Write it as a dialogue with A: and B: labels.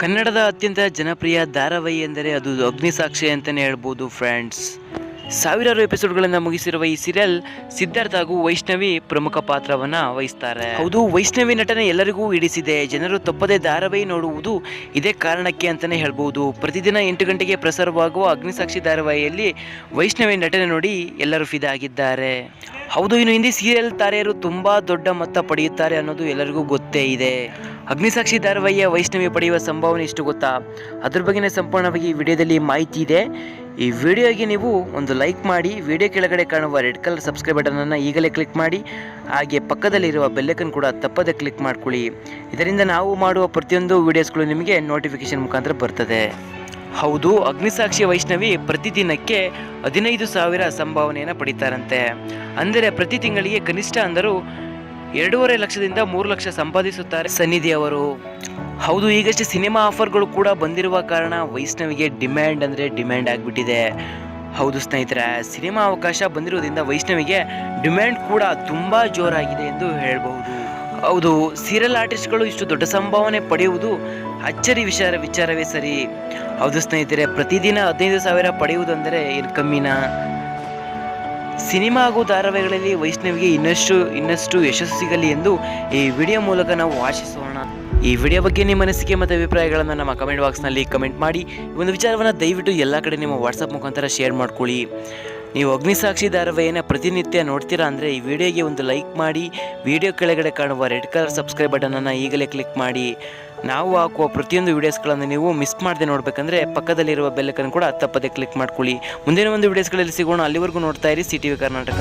A: ಕನ್ನಡದ ಅತ್ಯಂತ ಜನಪ್ರಿಯ ಧಾರಾವಾಹಿ ಎಂದರೆ ಅದು ಅಗ್ನಿಸಾಕ್ಷಿ ಅಂತಲೇ ಹೇಳ್ಬೋದು, ಫ್ರೆಂಡ್ಸ್. ಸಾವಿರಾರು ಎಪಿಸೋಡ್ಗಳನ್ನು ಮುಗಿಸಿರುವ ಈ ಸೀರಿಯಲ್ ಸಿದ್ಧಾರ್ಥ ಹಾಗೂ ವೈಷ್ಣವಿ ಪ್ರಮುಖ ಪಾತ್ರವನ್ನ ವಹಿಸ್ತಾರೆ. ಹೌದು, ವೈಷ್ಣವಿ ನಟನೆ ಎಲ್ಲರಿಗೂ ಹಿಡಿಸಿದೆ. ಜನರು ತಪ್ಪದೆ ಧಾರಾವಾಹಿ ನೋಡುವುದು ಇದೇ ಕಾರಣಕ್ಕೆ ಅಂತಲೇ ಹೇಳ್ಬೋದು. ಪ್ರತಿದಿನ ಎಂಟು ಗಂಟೆಗೆ ಪ್ರಸಾರವಾಗುವ ಅಗ್ನಿಸಾಕ್ಷಿ ಧಾರಾವಾಹಿಯಲ್ಲಿ ವೈಷ್ಣವಿ ನಟನೆ ನೋಡಿ ಎಲ್ಲರೂ ಫಿದಾ ಆಗಿದ್ದಾರೆ. ಹೌದು, ಇನ್ನು ಹಿಂದಿ ಸೀರಿಯಲ್ ತಾರೆಯರು ತುಂಬಾ ದೊಡ್ಡ ಮೊತ್ತ ಪಡೆಯುತ್ತಾರೆ ಅನ್ನೋದು ಎಲ್ಲರಿಗೂ ಗೊತ್ತೇ ಇದೆ. ಅಗ್ನಿಸಾಕ್ಷಿ ಧಾರಾವಾಹಿಯ ವೈಷ್ಣವಿ ಪಡೆಯುವ ಸಂಭಾವನೆ ಇಷ್ಟು ಗೊತ್ತಾ? ಅದ್ರ ಬಗ್ಗೆನೇ ಸಂಪೂರ್ಣವಾಗಿ ಈ ವಿಡಿಯೋದಲ್ಲಿ ಮಾಹಿತಿ ಇದೆ. ಈ ವಿಡಿಯೋಗೆ ನೀವು ಒಂದು ಲೈಕ್ ಮಾಡಿ, ವಿಡಿಯೋ ಕೆಳಗಡೆ ಕಾಣುವ ರೆಡ್ ಕಲರ್ ಸಬ್ಸ್ಕ್ರೈಬ್ ಬಟನನ್ನು ಈಗಲೇ ಕ್ಲಿಕ್ ಮಾಡಿ, ಹಾಗೆ ಪಕ್ಕದಲ್ಲಿರುವ ಬೆಲ್ಲೈಕನ್ ಕೂಡ ತಪ್ಪದೆ ಕ್ಲಿಕ್ ಮಾಡ್ಕೊಳ್ಳಿ. ಇದರಿಂದ ನಾವು ಮಾಡುವ ಪ್ರತಿಯೊಂದು ವಿಡಿಯೋಸ್ಗಳು ನಿಮಗೆ ನೋಟಿಫಿಕೇಶನ್ ಮುಖಾಂತರ ಬರ್ತದೆ. ಹೌದು, ಅಗ್ನಿಸಾಕ್ಷಿ ವೈಷ್ಣವಿ ಪ್ರತಿದಿನಕ್ಕೆ ಹದಿನೈದು ಸಾವಿರ ಸಂಭಾವನೆಯನ್ನು ಪಡಿತಾರಂತೆ. ಅಂದರೆ ಪ್ರತಿ ತಿಂಗಳಿಗೆ ಕನಿಷ್ಠ ಅಂದರೂ ಎರಡೂವರೆ ಲಕ್ಷದಿಂದ ಮೂರು ಲಕ್ಷ ಸಂಪಾದಿಸುತ್ತಾರೆ ಸನ್ನಿಧಿ ಅವರು. ಹೌದು, ಈಗಷ್ಟೇ ಸಿನಿಮಾ ಆಫರ್ಗಳು ಕೂಡ ಬಂದಿರುವ ಕಾರಣ ವೈಷ್ಣವಿಗೆ ಡಿಮ್ಯಾಂಡ್ ಅಂದರೆ ಡಿಮ್ಯಾಂಡ್ ಆಗಿಬಿಟ್ಟಿದೆ. ಹೌದು ಸ್ನೇಹಿತರೆ, ಸಿನಿಮಾ ಅವಕಾಶ ಬಂದಿರೋದ್ರಿಂದ ವೈಷ್ಣವಿಗೆ ಡಿಮ್ಯಾಂಡ್ ಕೂಡ ತುಂಬ ಜೋರಾಗಿದೆ ಎಂದು ಹೇಳಬಹುದು. ಹೌದು ಸೀರಿಯಲ್ ಆರ್ಟಿಸ್ಟ್ಗಳು ಇಷ್ಟು ದೊಡ್ಡ ಸಂಭಾವನೆ ಪಡೆಯುವುದು ಅಚ್ಚರಿ ವಿಚಾರ, ವಿಚಾರವೇ ಸರಿ. ಹೌದು ಸ್ನೇಹಿತರೆ, ಪ್ರತಿದಿನ ಹದಿನೈದು ಸಾವಿರ ಪಡೆಯುವುದೆಂದರೆ ಏನು ಕಮ್ಮಿನ? ಸಿನಿಮಾ ಹಾಗೂ ಧಾರಾವಾಹಿಗಳಲ್ಲಿ ವೈಷ್ಣವಿಗೆ ಇನ್ನಷ್ಟು ಇನ್ನಷ್ಟು ಯಶಸ್ಸು ಸಿಗಲಿ ಎಂದು ಈ ವಿಡಿಯೋ ಮೂಲಕ ನಾವು ಆಶಿಸೋಣ. ಈ ವಿಡಿಯೋ ಬಗ್ಗೆ ನಿಮ್ಮ ಅನಿಸಿಕೆ ಮತ್ತು ಅಭಿಪ್ರಾಯಗಳನ್ನು ನಮ್ಮ ಕಮೆಂಟ್ ಬಾಕ್ಸ್ನಲ್ಲಿ ಕಮೆಂಟ್ ಮಾಡಿ. ಒಂದು ವಿಚಾರವನ್ನು ದಯವಿಟ್ಟು ಎಲ್ಲ ಕಡೆ ನಿಮ್ಮ ವಾಟ್ಸಪ್ ಮುಖಾಂತರ ಶೇರ್ ಮಾಡ್ಕೊಳ್ಳಿ. ನೀವು ಅಗ್ನಿಸಾಕ್ಷಿ ಧಾರಾವಾಹಿಯನ್ನು ಪ್ರತಿನಿತ್ಯ ನೋಡ್ತೀರಾ ಅಂದರೆ ಈ ವಿಡಿಯೋಗೆ ಒಂದು ಲೈಕ್ ಮಾಡಿ, ವಿಡಿಯೋ ಕೆಳಗಡೆ ಕಾಣುವ ರೆಡ್ ಕಲರ್ ಸಬ್ಸ್ಕ್ರೈಬ್ ಬಟನನ್ನು ಈಗಲೇ ಕ್ಲಿಕ್ ಮಾಡಿ. ನಾವು ಹಾಕುವ ಪ್ರತಿಯೊಂದು ವೀಡಿಯೋಸ್ಗಳನ್ನು ನೀವು ಮಿಸ್ ಮಾಡದೆ ನೋಡಬೇಕಂದ್ರೆ ಪಕ್ಕದಲ್ಲಿರುವ ಬೆಲ್ಲಕ್ಕನ್ನು ಕೂಡ ತಪ್ಪದೆ ಕ್ಲಿಕ್ ಮಾಡ್ಕೊಳ್ಳಿ. ಮುಂದಿನ ಒಂದು ವಿಡಿಯೋಸ್ಗಳಲ್ಲಿ ಸಿಗೋಣ. ಅಲ್ಲಿವರೆಗೂ ನೋಡ್ತಾ ಇರಿ ಸಿ ಕರ್ನಾಟಕ.